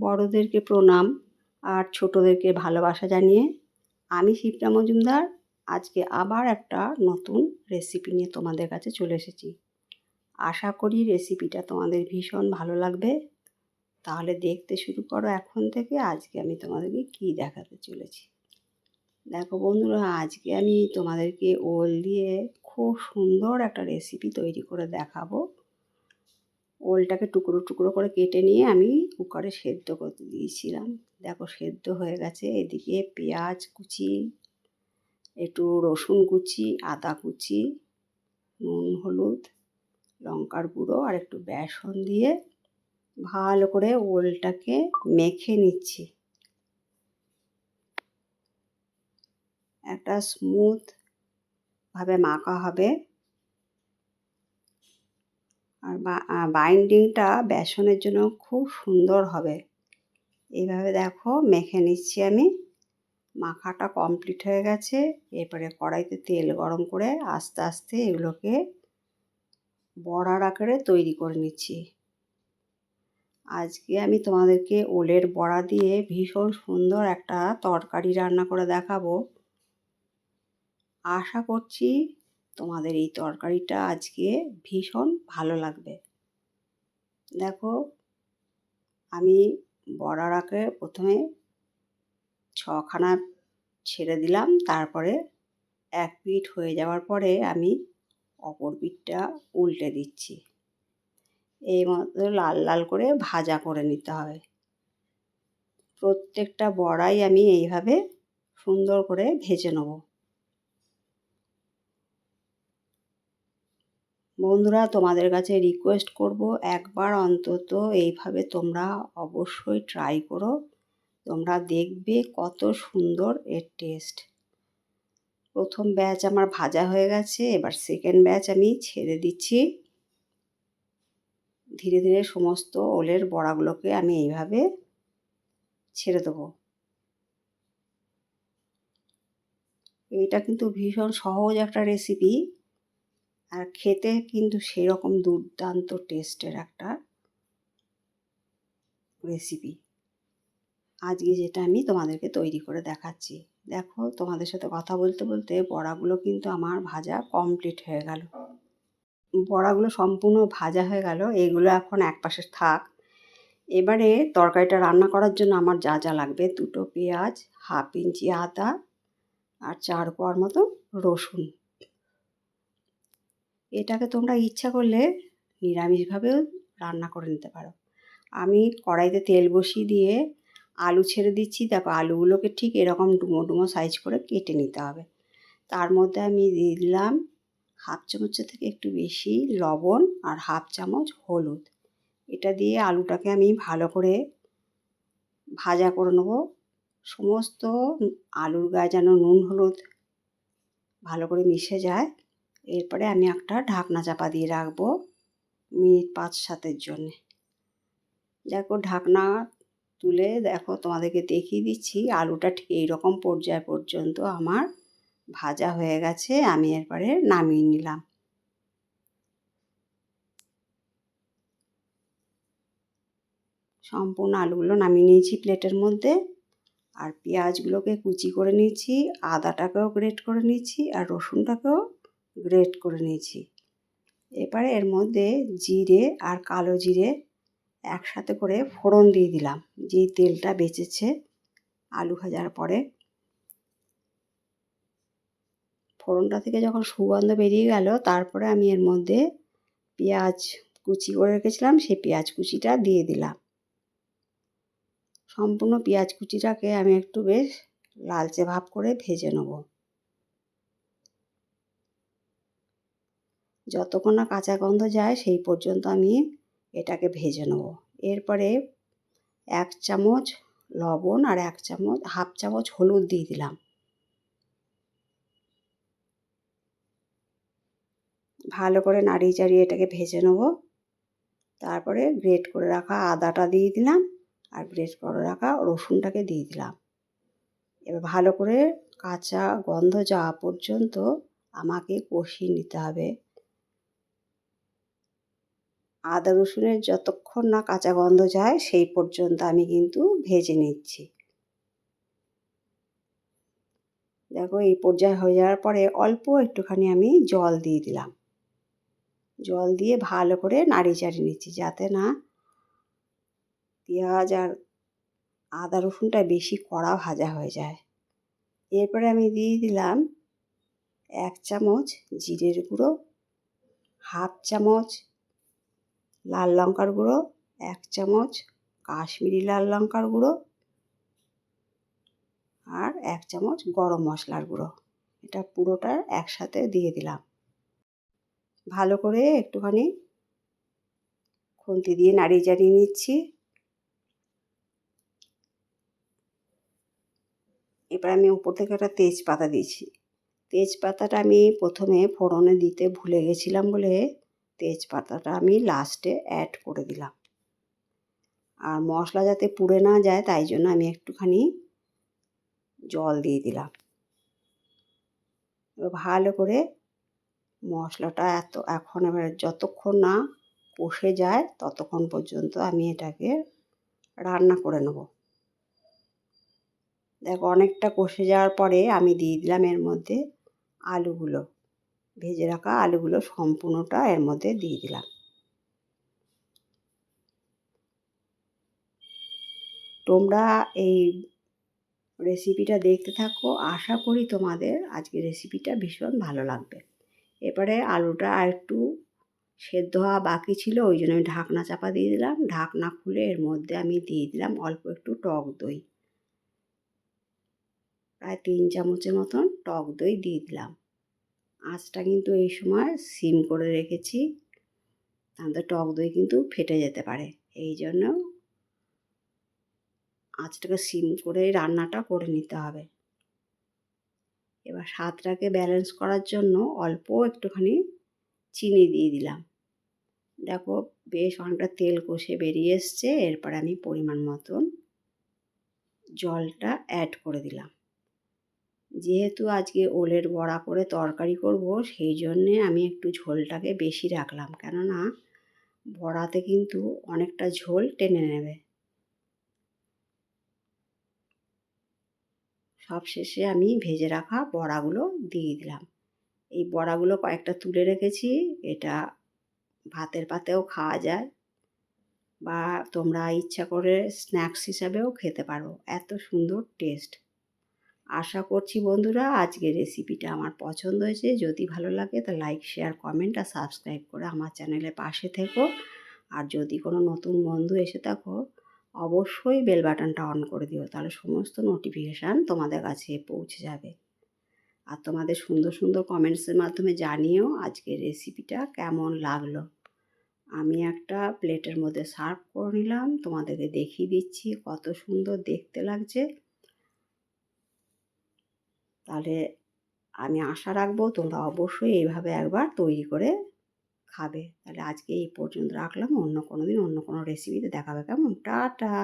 বড়োদেরকে প্রণাম আর ছোটোদেরকে ভালোবাসা জানিয়ে আমি শিপ্রা মজুমদার। আজকে আবার একটা নতুন রেসিপি নিয়ে তোমাদের কাছে চলে এসেছি। আশা করি রেসিপিটা তোমাদের ভীষণ ভালো লাগবে। তাহলে দেখতে শুরু করো এখন থেকে। আজকে আমি তোমাদেরকে কী দেখাতে চলেছি। দেখো বন্ধুরা, আজকে আমি তোমাদেরকে ওল দিয়ে খুব সুন্দর একটা রেসিপি তৈরি করে দেখাবো। ওলটাকে টুকরো টুকরো করে কেটে নিয়ে আমি কুকারে সেদ্ধ করতে দিয়েছিলাম। দেখো সেদ্ধ হয়ে গেছে। এদিকে পেঁয়াজ কুচি, একটু রসুন কুচি, আদা কুচি, নুন, হলুদ, লঙ্কার গুঁড়ো আর একটু বেসন দিয়ে ভালো করে ওলটাকে মেখে নিচ্ছি। একটা স্মুথ ভাবে মাখা হবে। আর বাইন্ডিংটা বেসনের জন্য খুব সুন্দর হবে। এইভাবে দেখো মেখে নিচ্ছি আমি। মাখাটা কমপ্লিট হয়ে গেছে। এরপরে কড়াইতে তেল গরম করে আস্তে আস্তে এগুলোকে বড়ার আকারে তৈরি করে নিচ্ছি। আজকে আমি তোমাদেরকে ওলের বড়া দিয়ে ভীষণ সুন্দর একটা তরকারি রান্না করে দেখাবো। আশা করছি তোমাদের এই তরকারিটা আজকে ভীষণ ভালো লাগবে। দেখো, আমি বড়ার আগে প্রথমে ছখানা ছেড়ে দিলাম, তারপরে এক পিঠ হয়ে যাওয়ার পরে আমি অপর পিঠটা উল্টে দিচ্ছি। এই মতো লাল লাল করে ভাজা করে নিতে হবে। প্রত্যেকটা বড়াই আমি এইভাবে সুন্দর করে ভেজে নেব। বন্ধুরা, তোমাদের কাছে রিকোয়েস্ট করব একবার অন্তত এইভাবে তোমরা অবশ্যই ট্রাই করো। তোমরা দেখবে কত সুন্দর এর টেস্ট প্রথম ব্যাচ আমার ভাজা হয়ে গেছে, এবার সেকেন্ড ব্যাচ আমি ছেড়ে দিচ্ছি। ধীরে ধীরে সমস্ত ওলের বড়াগুলোকে আমি এইভাবে ছেড়ে দেবো। এইটা কিন্তু ভীষণ সহজ একটা রেসিপি আর খেতে কিন্তু সেরকম দুর্দান্ত টেস্টের একটা রেসিপি আজকে যেটা আমি তোমাদেরকে তৈরি করে দেখাচ্ছি। দেখো, তোমাদের সাথে কথা বলতে বলতে বড়াগুলো কিন্তু আমার ভাজা কমপ্লিট হয়ে গেল। বড়াগুলো সম্পূর্ণ ভাজা হয়ে গেল, এগুলো এখন এক পাশে থাক। এবারে তরকারিটা রান্না করার জন্য আমার যা যা লাগবে, দুটো পেঁয়াজ, হাফ ইঞ্চি আদা আর চার কোয়ার মতো রসুন। এটাকে তোমরা ইচ্ছা করলে নিরামিষভাবেও রান্না করে নিতে পারো। আমি কড়াইতে তেল বসিয়ে দিয়ে আলু ছেড়ে দিচ্ছি। দেখো, আলুগুলোকে ঠিক এরকম ডুমো ডুমো সাইজ করে কেটে নিতে হবে। তার মধ্যে আমি দিয়ে দিলাম হাফ চামচের থেকে একটু বেশি লবণ আর হাফ চামচ হলুদ। এটা দিয়ে আলুটাকে আমি ভালো করে ভাজা করে নেব। সমস্ত আলুর গায়ে যেন নুন হলুদ ভালো করে মিশে যায়। এরপরে আমি একটা ঢাকনা চাপা দিয়ে রাখব মিনিট পাঁচ সাতের জন্যে। দেখো ঢাকনা তুলে দেখো তোমাদেরকে দেখিয়ে দিচ্ছি, আলুটা ঠিক এইরকম পর্যায় পর্যন্ত আমার ভাজা হয়ে গেছে, আমি এরপরে নামিয়ে নিলাম। সম্পূর্ণ আলুগুলো নামিয়ে নিয়েছি প্লেটের মধ্যে, আর পেঁয়াজগুলোকে কুচি করে নিয়েছি, আদাটাকেও গ্রেট করে নিয়েছি, আর রসুনটাকেও গ্রেট করে নিয়েছি। এবারে এর মধ্যে জিরে আর কালো জিরে একসাথে করে ফোড়ন দিয়ে দিলাম। যেই তেলটা বেঁচেছে আলু ভাজার পরে। ফোড়নটা থেকে যখন সুগন্ধ বেরিয়ে গেল, তারপরে আমি এর মধ্যে পেঁয়াজ কুচি করে রেখেছিলাম, সেই পেঁয়াজ কুচিটা দিয়ে দিলাম। সম্পূর্ণ পেঁয়াজ কুচিটাকে আমি একটু বেশ লালচে ভাব করে ভেজে নেব। যতক্ষণ না কাঁচা গন্ধ যায়, সেই পর্যন্ত আমি এটাকে ভেজে নেব। এরপরে এক চামচ লবণ আর এক চামচ, হাফ চামচ হলুদ দিয়ে দিলাম। ভালো করে নাড়িয়ে চাড়িয়ে এটাকে ভেজে নেব। তারপরে গ্রেট করে রাখা আদাটা দিয়ে দিলাম আর গ্রেট করে রাখা রসুনটাকে দিয়ে দিলাম। এবার ভালো করে কাঁচা গন্ধ যাওয়া পর্যন্ত আমাকে কষিয়ে নিতে হবে। আদা রসুনের যতক্ষণ না কাঁচা গন্ধ যায়, সেই পর্যন্ত আমি কিন্তু ভেজে নিচ্ছি। দেখো, এই পর্যায়ে হয়ে যাওয়ার পরে অল্প একটুখানি আমি জল দিয়ে দিলাম। জল দিয়ে ভালো করে নাড়ি চাড়িয়ে নিচ্ছি যাতে না পেঁয়াজ আর আদা রসুনটা বেশি কড়া ভাজা হয়ে যায়। এরপরে আমি দিয়ে দিলাম এক চামচ জিরের গুঁড়ো, হাফ চামচ লাল লঙ্কার গুঁড়ো, এক চামচ কাশ্মীরি লাল লঙ্কার গুঁড়ো আর এক চামচ গরম মশলার গুঁড়ো। এটা পুরোটা একসাথে দিয়ে দিলাম। ভালো করে একটুখানি খুন্তি দিয়ে নাড়িয়ে চাড়িয়ে নিচ্ছি। এবার আমি উপর থেকে একটা তেজপাতা দিয়েছি। তেজপাতাটা আমি প্রথমে ফোড়নে দিতে ভুলে গেছিলাম বলে তেজপাতাটা আমি লাস্টে অ্যাড করে দিলাম। আর মশলা যাতে পুড়ে না যায়, তাই জন্য আমি একটুখানি জল দিয়ে দিলাম। ভালো করে মশলাটা এত, এখন এবার যতক্ষণ না কষে যায়, ততক্ষণ পর্যন্ত আমি এটাকে রান্না করে নেব। দেখো, অনেকটা কষে যাওয়ার পরে আমি দিয়ে দিলাম এর মধ্যে আলুগুলো। ভেজে রাখা আলুগুলো সম্পূর্ণটা এর মধ্যে দিয়ে দিলাম। তোমরা এই রেসিপিটা দেখতে থাকো। আশা করি তোমাদের আজকে রেসিপিটা ভীষণ ভালো লাগবে। এবারে আলুটা আর একটু সেদ্ধ হওয়া বাকি ছিল, ওই জন্য আমি ঢাকনা চাপা দিয়ে দিলাম। ঢাকনা খুলে এর মধ্যে আমি দিয়ে দিলাম অল্প একটু টক দই। প্রায় তিন চামচের মতন টক দই দিয়ে দিলাম। আঁচটা কিন্তু এই সময় সিম করে রেখেছি। তাহলে টক দই কিন্তু ফেটে যেতে পারে। এই জন্য আঁচটাকে সিম করে রান্নাটা করে নিতে হবে। এবার স্বাদটাকে ব্যালেন্স করার জন্য অল্প একটুখানি চিনি দিয়ে দিলাম। দেখো বেশ অনেকটা তেল কষে বেরিয়ে এসছে। এরপর আমি পরিমাণ মতন জলটা অ্যাড করে দিলাম। যেহেতু আজকে ওলের বড়া করে তরকারি করব, সেই জন্যে আমি একটু ঝোলটাকে বেশি রাখলাম। কেননা বড়াতে কিন্তু অনেকটা ঝোল টেনে নেবে। সব শেষে আমি ভেজে রাখা বড়াগুলো দিয়ে দিলাম। এই বড়াগুলো কয়েকটা তুলে রেখেছি, এটা ভাতের পাতেও খাওয়া যায় বা তোমরা ইচ্ছা করে স্ন্যাক্স হিসাবেও খেতে পারো। এত সুন্দর টেস্ট। আশা করছি বন্ধুরা আজকের রেসিপিটা আমার পছন্দ হয়েছে। যদি ভালো লাগে তা লাইক শেয়ার কমেন্ট আর সাবস্ক্রাইব করে আমার চ্যানেলের পাশে থেকো। আর যদি কোনো নতুন বন্ধু এসে থাকো, অবশ্যই বেল বাটনটা অন করে দিও, তাহলে সমস্ত নোটিফিকেশান তোমাদের কাছে পৌঁছে যাবে। আর তোমাদের সুন্দর সুন্দর কমেন্টসের মাধ্যমে জানিও আজকের রেসিপিটা কেমন লাগল। আমি একটা প্লেটের মধ্যে সার্ভ করে নিলাম, তোমাদেরকে দেখিয়ে দিচ্ছি কত সুন্দর দেখতে লাগছে। তাহলে আমি আশা রাখব তোমরা অবশ্যই এইভাবে একবার তৈরি করে খাবে। তাহলে আজকে এই পর্যন্ত রাখলাম। অন্য কোনো দিন অন্য কোনো রেসিপিতে দেখাবে। কেমন? টাটা!